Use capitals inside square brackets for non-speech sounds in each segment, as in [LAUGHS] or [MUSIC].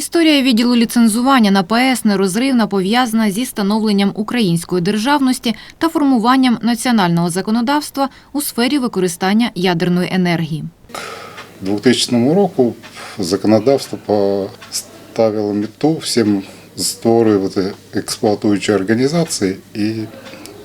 Історія відділу ліцензування на ПАЕС нерозривно пов'язана зі становленням української державності та формуванням національного законодавства у сфері використання ядерної енергії. 2000 року законодавство поставило мету всім створювати експлуатуючі організації і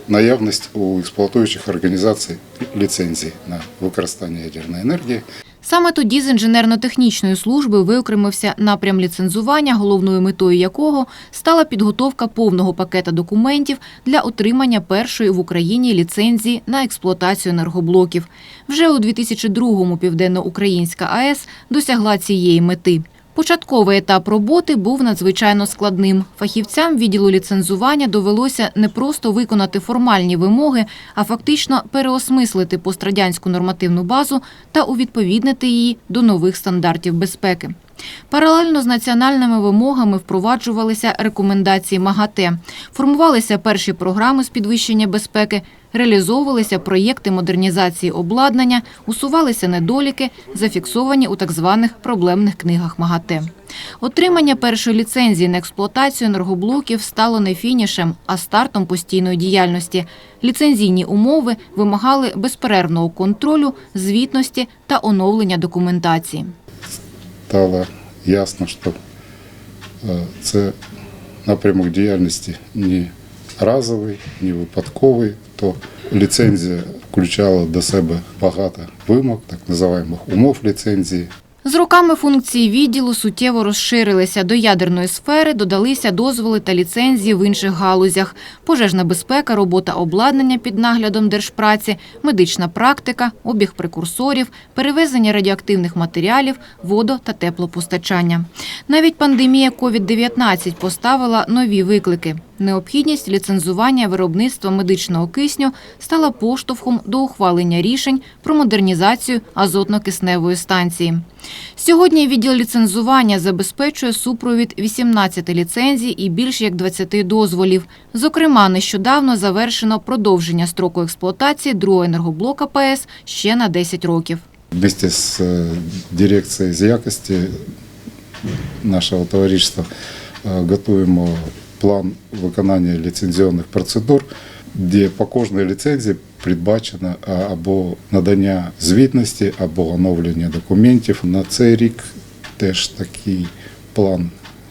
наявність у експлуатуючих організацій ліцензій на використання ядерної енергії. Саме тоді з інженерно-технічної служби виокремився напрям ліцензування, головною метою якого стала підготовка повного пакета документів для отримання першої в Україні ліцензії на експлуатацію енергоблоків. Вже у 2002-му Південно-Українська АЕС досягла цієї мети. Початковий етап роботи був надзвичайно складним. Фахівцям відділу ліцензування довелося не просто виконати формальні вимоги, а фактично переосмислити пострадянську нормативну базу та увідповіднити її до нових стандартів безпеки. Паралельно з національними вимогами впроваджувалися рекомендації МАГАТЕ, формувалися перші програми з підвищення безпеки, реалізовувалися проєкти модернізації обладнання, усувалися недоліки, зафіксовані у так званих проблемних книгах МАГАТЕ. Отримання першої ліцензії на експлуатацію енергоблоків стало не фінішем, а стартом постійної діяльності. Ліцензійні умови вимагали безперервного контролю, звітності та оновлення документації. Стало ясно, що е, це напрямок діяльності не разовий, не випадковий, то ліцензія включала до себе багато вимог, так називаємо умов ліцензії. З роками функції відділу суттєво розширилися. До ядерної сфери додалися дозволи та ліцензії в інших галузях: пожежна безпека, робота обладнання під наглядом держпраці, медична практика, обіг прекурсорів, перевезення радіоактивних матеріалів, водо- та теплопостачання. Навіть пандемія COVID-19 поставила нові виклики. Необхідність ліцензування виробництва медичного кисню стала поштовхом до ухвалення рішень про модернізацію азотно-кисневої станції. Сьогодні відділ ліцензування забезпечує супровід 18 ліцензій і більш як 20 дозволів. Зокрема, нещодавно завершено продовження строку експлуатації другого енергоблока ПАЕС ще на 10 років. Вместе с э, з якости нашего товариства э, готуємо план виконання ліцензіонних процедур, де по кожній ліцензії передбачено або надання звітності, або оновлення документів. На цей рік теж такий план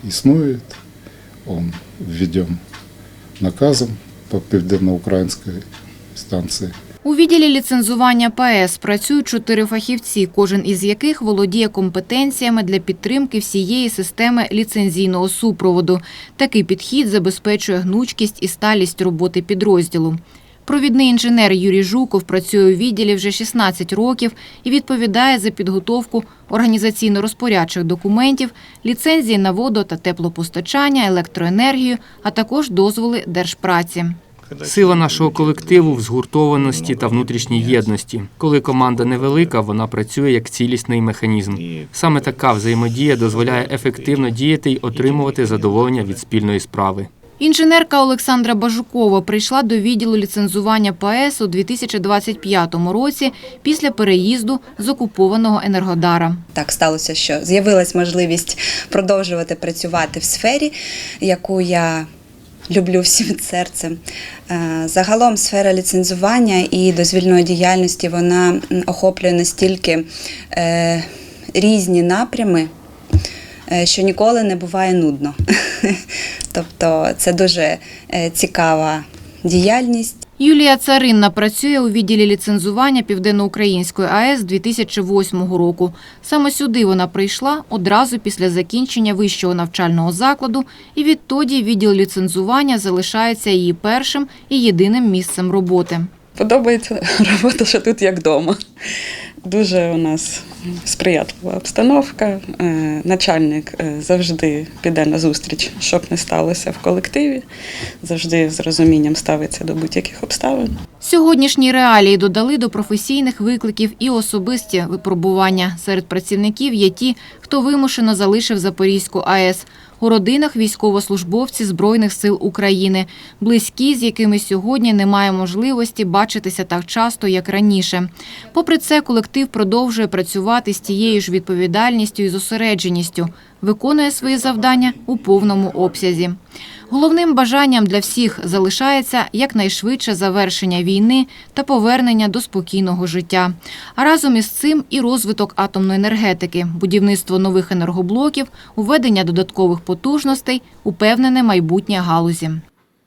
існує. Он введен наказом по південноукраїнській станції. У відділі ліцензування ПАЕС працюють чотири фахівці, кожен із яких володіє компетенціями для підтримки всієї системи ліцензійного супроводу. Такий підхід забезпечує гнучкість і сталість роботи підрозділу. Провідний інженер Юрій Жуков працює у відділі вже 16 років і відповідає за підготовку організаційно-розпорядчих документів, ліцензії на водо- та теплопостачання, електроенергію, а також дозволи держпраці. Сила нашого колективу в згуртованості та внутрішній єдності. Коли команда невелика, вона працює як цілісний механізм. Саме така взаємодія дозволяє ефективно діяти й отримувати задоволення від спільної справи. Інженерка Олександра Бажукова прийшла до відділу ліцензування ПАЕС у 2025 році після переїзду з окупованого Енергодара. Так сталося, що з'явилась можливість продовжувати працювати в сфері, яку я люблю всім серцем. Е, Загалом сфера ліцензування і дозвільної діяльності вона охоплює настільки е, різні напрями, е, що ніколи не буває нудно. [LAUGHS] Тобто це дуже цікава діяльність. Юлія Царинна працює у відділі ліцензування Південноукраїнської АЕС 2008 року. Саме сюди вона прийшла одразу після закінчення вищого навчального закладу, і відтоді відділ ліцензування залишається її першим і єдиним місцем роботи. Подобається робота, що тут як вдома. Дуже у нас сприятлива обстановка. Е, Начальник е, завжди піде на зустріч, щоб не сталося в колективі. Завжди з розумінням ставиться до будь-яких обставин. Сьогоднішні реалії додали до професійних викликів і особисті випробування. Серед працівників є ті, хто вимушено залишив Запорізьку АЕС. У родинах військовослужбовці Збройних сил України, близькі, з якими сьогодні немає можливості бачитися так часто, як раніше. Попри це, колектив продовжує працювати з тією ж відповідальністю і зосередженістю, виконує свої завдання у повному обсязі. Головним бажанням для всіх залишається якнайшвидше завершення війни та повернення до спокійного життя. А разом із цим і розвиток атомної енергетики, будівництво нових енергоблоків, уведення додаткових потужностей, упевнене майбутнє галузі.